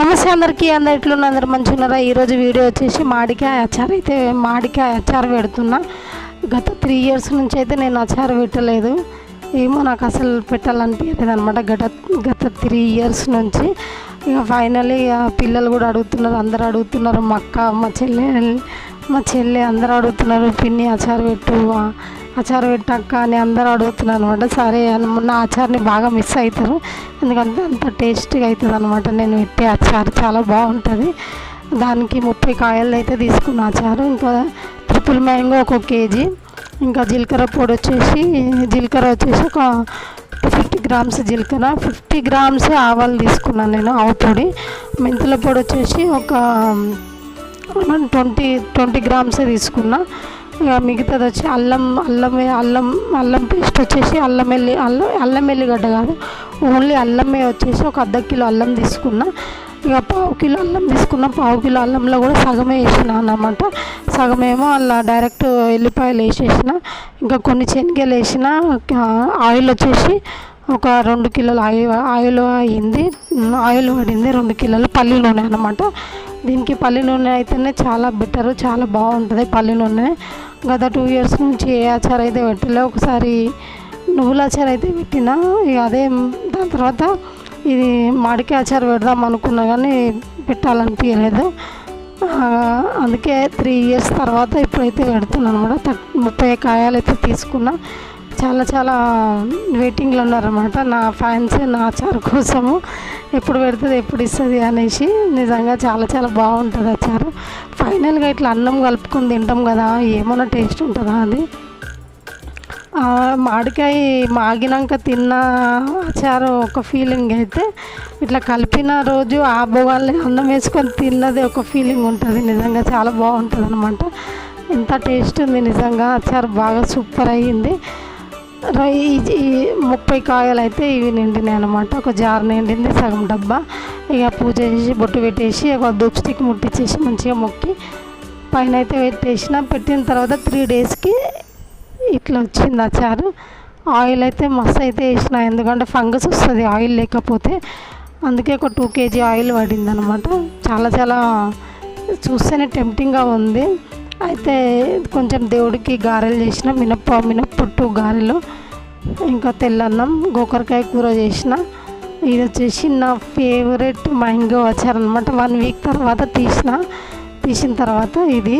నమస్తే అందరికీ అందరు ఎట్లున్న అందరు మంచిగా ఉన్నారా ఈరోజు వీడియో వచ్చేసి మాడికాయ అచారు. అయితే మాడికాయ అచారు పెడుతున్నా. గత త్రీ ఇయర్స్ నుంచి అయితే నేను అచారు పెట్టలేదు. ఏమో నాకు అసలు పెట్టాలనిపించలేదు అనమాట గత గత త్రీ ఇయర్స్ నుంచి. ఇక ఫైనలీ పిల్లలు కూడా అడుగుతున్నారు. అందరు అడుగుతున్నారు. మా అక్క మా చెల్లె మా చెల్లె అందరూ అడుగుతున్నారు పిన్ని అచారు పెట్టు ఆచారం పెట్టాక అని అందరూ అడుగుతున్నారు అనమాట సరే అని నా అచార్ని బాగా మిస్ అవుతారు ఎందుకంటే అంత టేస్టీగా అవుతుంది అనమాట నేను పెట్టే అచార్ చాలా బాగుంటుంది. దానికి ముప్పై కాయలు అయితే తీసుకున్న అచారు ఇంకా ట్రిపుల్ మ్యాంగో ఒక కేజీ. ఇంకా జీలకర్ర పొడి వచ్చేసి జీలకర్ర వచ్చేసి ఒక ఫిఫ్టీ గ్రామ్స్ జీలకర్ర ఫిఫ్టీ గ్రామ్స్ ఆవాలు తీసుకున్నాను నేను ఆవు పొడి. మెంతుల పొడి వచ్చేసి ఒక ట్వంటీ ట్వంటీ గ్రామ్స్ తీసుకున్నా. మిగతాది వచ్చి అల్లం అల్లం అల్లం అల్లం పేస్ట్ వచ్చేసి అల్లం వెల్లి అల్లం అల్లం వెల్లిగడ్డ కాదు. ఓన్లీ అల్లమే వచ్చేసి ఒక అర్ధ కిలో అల్లం తీసుకున్నా. ఇక పావు కిలో అల్లం తీసుకున్న పావు కిలో అల్లంలో కూడా సగమే వేసిన అన్నమాట. సగమేమో అలా డైరెక్ట్ ఎల్లిపాయలు వేసేసిన ఇంకా కొన్ని శనగలు వేసిన ఆయిల్ వచ్చేసి ఒక రెండు కిలోల ఆయిల్ ఆయిల్ అయింది ఆయిల్ పడింది రెండు కిలోలు పల్లి నూనె అనమాట దీనికి పల్లి నూనె అయితేనే చాలా బెటర్ చాలా బాగుంటుంది పల్లి నూనె. గత టూ ఇయర్స్ నుంచి ఏ ఆచారం అయితే పెట్టలే ఒకసారి నువ్వుల ఆచారం అయితే పెట్టిన ఇక అదే దాని తర్వాత ఇది మామిడికాయ ఆచారం పెడదాం అనుకున్నా కానీ పెట్టాలనిపించలేదు అందుకే త్రీ ఇయర్స్ తర్వాత ఇప్పుడైతే పెడుతున్నాను అనమాట ముప్పై కాయలు అయితే తీసుకున్నా. చాలా చాలా వెయిటింగ్లో ఉన్నారన్నమాట. నా ఫ్యాన్స్ నా ఆచారం కోసము ఎప్పుడు పెడుతుంది ఎప్పుడు ఇస్తుంది అనేసి నిజంగా చాలా చాలా బాగుంటుంది చేస్తారు ఫైనల్గా ఇట్లా అన్నం కలుపుకొని తింటాం కదా ఏమైనా టేస్ట్ ఉంటుందా అది? మామిడికాయ మాగినాక తిన్న అచారు ఒక ఫీలింగ్ అయితే ఇట్లా కలిపిన రోజు ఆ భోగాల్ని అన్నం వేసుకొని తిన్నది ఒక ఫీలింగ్ ఉంటుంది. నిజంగా చాలా బాగుంటుంది అనమాట ఎంత టేస్ట్ ఉంది నిజంగా. అచారు బాగా సూపర్ అయ్యింది. ఈ ముప్పై కాయలు అయితే ఇవి నిండినాయి అనమాట ఒక జార్ నిండింది సగం డబ్బా. ఇక పూజ చేసి బొట్టు పెట్టేసి ఒక దూప్ స్టిక్ ముట్టించేసి మంచిగా మొక్కి పైన అయితే పెట్టేసిన పెట్టిన తర్వాత త్రీ డేస్కి ఇట్లా వచ్చింది అచారు ఆయిల్ అయితే మస్తు అయితే వేసిన ఎందుకంటే ఫంగస్ వస్తుంది ఆయిల్ లేకపోతే. అందుకే ఒక టూ కేజీ ఆయిల్ పడింది అనమాట చాలా చాలా చూస్తేనే టెంప్టింగ్గా ఉంది. అయితే కొంచెం దేవుడికి గారెలు చేసిన మినప్ప మినప్పొట్టు గారెలు ఇంకా తెల్లన్నం గోకరకాయ కూర చేసిన. ఇది వచ్చేసి నా ఫేవరెట్ మ్యాంగో వచ్చారనమాట వన్ వీక్ తర్వాత తీసిన. తీసిన తర్వాత ఇది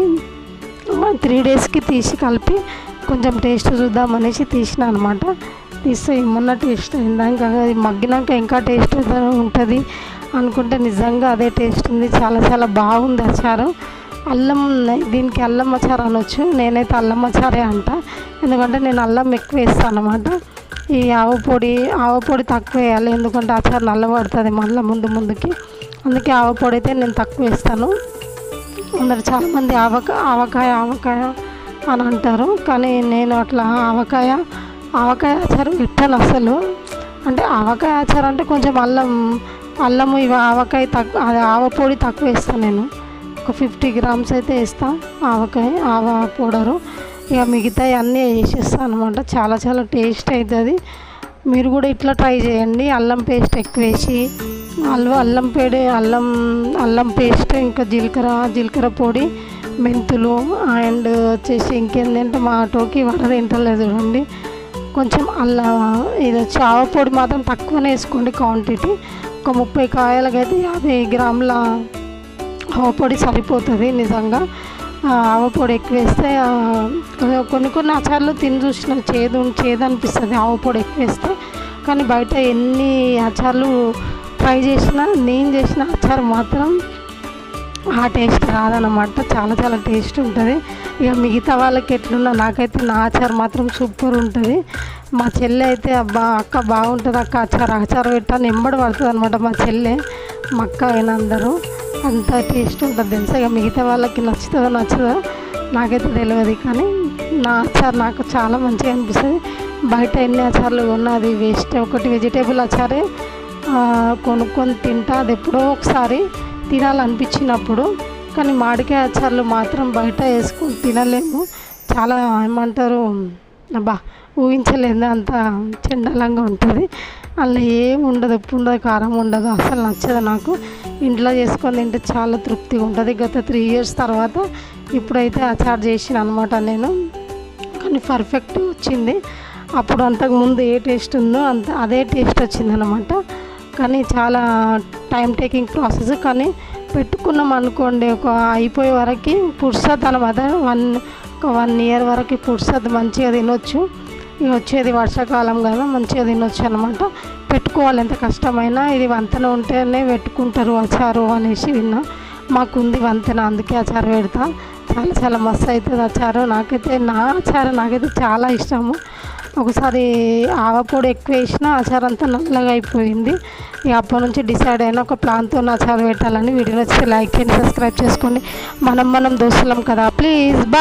త్రీ డేస్కి తీసి కలిపి కొంచెం టేస్ట్ చూద్దామనేసి తీసిన అనమాట తీస్తే ఏమన్నా టేస్ట్ అయిందా? ఇంకా అది మగ్గినాక ఇంకా టేస్ట్ ఉంటుంది అనుకుంటే నిజంగా అదే టేస్ట్ ఉంది. చాలా చాలా బాగుంది అచారు. అల్లం దీనికి అల్లం అచారు అనొచ్చు. నేనైతే అల్లం అచారే అంట. ఎందుకంటే నేను అల్లం ఎక్కువ వేస్తాను అనమాట ఈ ఆవు పొడి ఆవు పొడి తక్కువ వేయాలి. ఎందుకంటే అచారు నల్లబడుతుంది మళ్ళీ ముందు ముందుకి. అందుకే ఆవు పొడి అయితే నేను తక్కువ వేస్తాను. అందరు చాలామంది ఆవకాయ ఆవకాయ ఆవకాయ అని అంటారు. కానీ నేను అట్లా ఆవకాయ ఆవకాయ అచారు పెట్టాను అసలు. అంటే ఆవకాయ అచారు అంటే కొంచెం అల్లం అల్లము ఇవి ఆవకాయ తక్కువ ఆవ పొడి తక్కువ వేస్తాను నేను. ఒక ఫిఫ్టీ గ్రామ్స్ అయితే వేస్తాం ఆవకాయ ఆవ పౌడరు. ఇక మిగతా అన్నీ వేసేస్తాను అనమాట చాలా చాలా టేస్ట్ అవుతుంది మీరు కూడా ఇట్లా ట్రై చేయండి. అల్లం పేస్ట్ ఎక్కువ వేసి అల్లం అల్లం పేడి అల్లం అల్లం పేస్ట్ ఇంకా జీలకర్ర జీలకర్ర పొడి మెంతులు అండ్ వచ్చేసి ఇంకేంటంటే మా ఆటోకి వడ తింటలేదు చూడండి. కొంచెం అల్లం ఇది వచ్చి పొడి మాత్రం తక్కువనే వేసుకోండి క్వాంటిటీ. ఒక ముప్పై కాయలకైతే యాభై గ్రాముల పొడి సరిపోతుంది నిజంగా. ఆవ పొడి ఎక్కువ వేస్తే కొన్ని కొన్ని అచార్లు తిని చూసిన చేదు చేదు అనిపిస్తుంది ఆవ పొడి ఎక్కువ వేస్తే కానీ బయట ఎన్ని అచార్లు ట్రై చేసినా నేను చేసిన ఆచారం మాత్రం ఆ టేస్ట్ రాదనమాట చాలా చాలా టేస్ట్ ఉంటుంది. ఇక మిగతా వాళ్ళకి ఎట్లున్నా నాకైతే నా అచార్ మాత్రం సూపర్ ఉంటుంది. మా చెల్లె అయితే అబ్బా అక్క బాగుంటుంది అక్క అచార్ అచార్ పెట్టాను ఎంబడి పడుతుంది అనమాట మా చెల్లె. మా అక్క అయిన అందరూ. అంత టేస్ట్ అంత తెలుసా? మిగతా వాళ్ళకి నచ్చుతుందో నచ్చదో? నాకైతే తెలియదు కానీ నా అచారు నాకు చాలా మంచిగా అనిపిస్తుంది. బయట ఎన్ని అచార్లు ఉన్నది అది వేస్ట్ ఒకటి వెజిటేబుల్ అచారే కొనుక్కొని తింటా. అది ఎప్పుడో ఒకసారి తినాలనిపించినప్పుడు. కానీ మామిడికాయ అచార్లు మాత్రం బయట వేసుకొని తినలేము. చాలా ఏమంటారు అబ్బా ఊహించలేదు అంత చెండాలంగా ఉంటుంది. అందులో ఏం ఉండదు ఉప్పు ఉండదు కారం ఉండదు అసలు నచ్చదు నాకు. ఇంట్లో చేసుకొని తింటే చాలా తృప్తిగా ఉంటుంది. గత త్రీ ఇయర్స్ తర్వాత ఇప్పుడైతే అచార్ చేసిన అనమాట నేను. కానీ పర్ఫెక్ట్ వచ్చింది. అప్పుడు అంతకుముందు ఏ టేస్ట్ ఉందో అంత అదే టేస్ట్ వచ్చింది అనమాట కానీ చాలా టైం టేకింగ్ ప్రాసెస్ కానీ పెట్టుకున్నాం అనుకోండి ఒక అయిపోయే వరకు పుర్సత్ అనమాట వన్ ఒక వన్ ఇయర్ వరకు పుడుస్తుంది మంచిగా తినొచ్చు. ఇది వచ్చేది వర్షాకాలం కదా మంచిగా తినొచ్చు అనమాట పెట్టుకోవాలి ఎంత కష్టమైనా ఇది వంతెన ఉంటేనే పెట్టుకుంటారు అచారు అనేసి విన్నా. మాకుంది వంతెన అందుకే అచారు పెడతా. చాలా చాలా మస్తు అవుతుంది అచారు. నాకైతే నా అచారు నాకైతే చాలా ఇష్టము. ఒకసారి ఆవపొడి ఎక్కువ వేసిన అచారు అంతా నల్లగా అయిపోయింది. ఇక అప్పటి నుంచి డిసైడ్ అయిన ఒక ప్లాన్తో అచారు పెట్టాలని వీడియో నచ్చితే లైక్ చేయండి సబ్స్క్రైబ్ చేసుకోండి. మనం మనం దోస్తులం కదా. Please bye